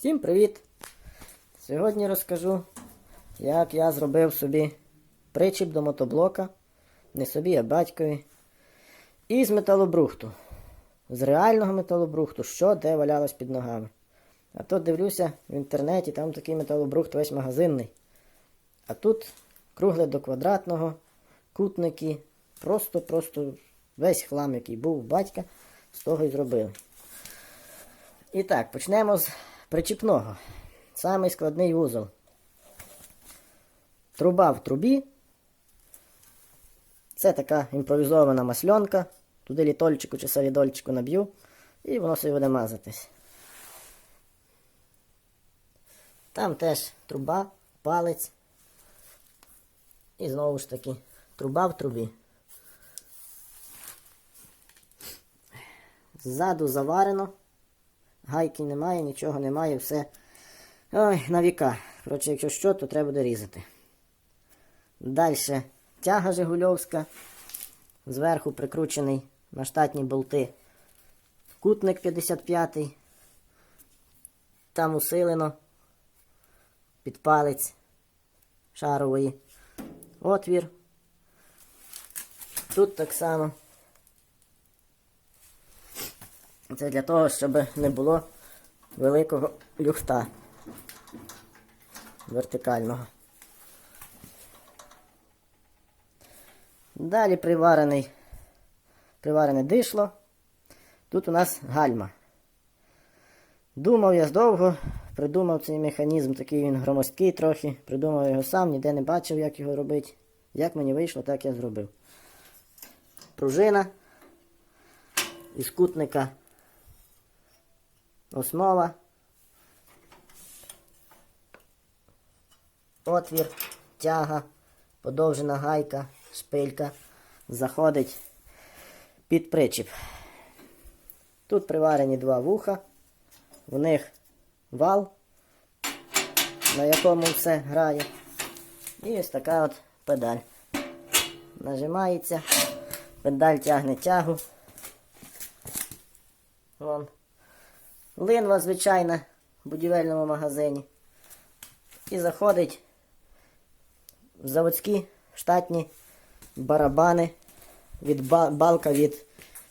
Всім привіт! Сьогодні розкажу, як я зробив собі причіп до мотоблока. Не собі, а батькові. Із металобрухту. З реального металобрухту, що де валялось під ногами. А то дивлюся в інтернеті, там такий металобрухт весь магазинний. А тут кругле до квадратного, кутники, просто-просто весь хлам, який був у батька, з того і зробили. І так, почнемо з причіпного. Самий складний вузол. Труба в трубі. Це така імпровізована масльонка. Туди літольчику чи салідольчику наб'ю, і воно собі буде мазатись. Там теж труба, палець. І знову ж таки труба в трубі. Ззаду заварено. Гайки немає, нічого немає, все. Ой, на віка. Коротше, якщо що, то треба буде різати. Далі тяга Жигульовська. Зверху прикручений на штатні болти. Кутник 55-й. Там усилено під палець шарової. Отвір. Тут так само. Це для того, щоб не було великого люфта вертикального. Далі приварений, приварене дишло. Тут у нас гальма. Думав я довго, придумав цей механізм, такий він громоздкий трохи. Придумав його сам, ніде не бачив, як його робити. Як мені вийшло, так я зробив. Пружина із кутника основа, отвір, тяга, подовжена гайка, шпилька заходить під причіп. Тут приварені два вуха, в них вал, на якому все грає. І ось така от педаль. Нажимається, педаль тягне тягу. Вон. Линва звичайна в будівельному магазині. І заходить в заводські штатні барабани від балка від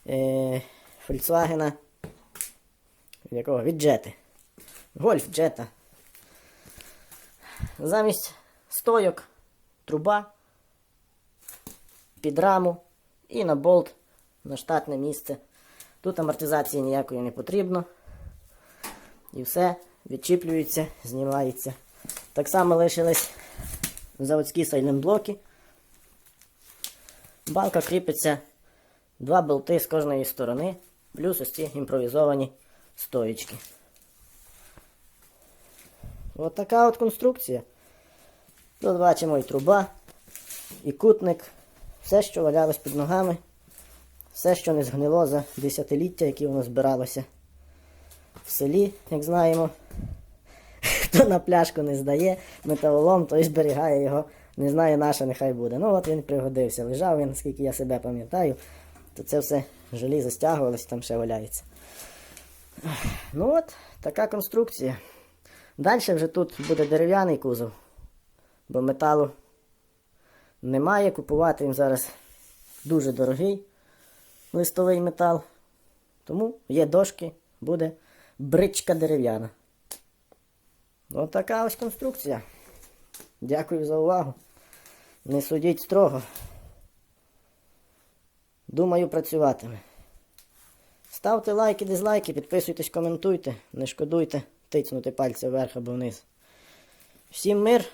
е, Volkswagen. Від якого? Від джети. Гольф джета. Замість стойок труба під раму і на болт на штатне місце. Тут амортизації ніякої не потрібно. І все відчіплюється, знімається. Так само лишились заводські сайлентблоки. Балка кріпиться два болти з кожної сторони, плюс ось ці імпровізовані стоїчки. От така от конструкція. Тут бачимо і труба, і кутник, все, що валялось під ногами, все, що не згнило за десятиліття, які воно збиралося в селі, як знаємо. Хто на пляшку не здає металолом, той зберігає його. Не знаю, наше нехай буде. Ну от він пригодився. Лежав він, наскільки я себе пам'ятаю, то це все желізо стягувалось, там ще валяється. Ну от, така конструкція. Далі вже тут буде дерев'яний кузов, бо металу немає. Купувати він зараз дуже дорогий листовий метал. Тому є дошки, буде бричка дерев'яна. Ось така ось конструкція. Дякую за увагу. Не судіть строго. Думаю, працюватиме. Ставте лайки, дизлайки, підписуйтесь, коментуйте, не шкодуйте тицнути пальця вверх або вниз. Всім мир,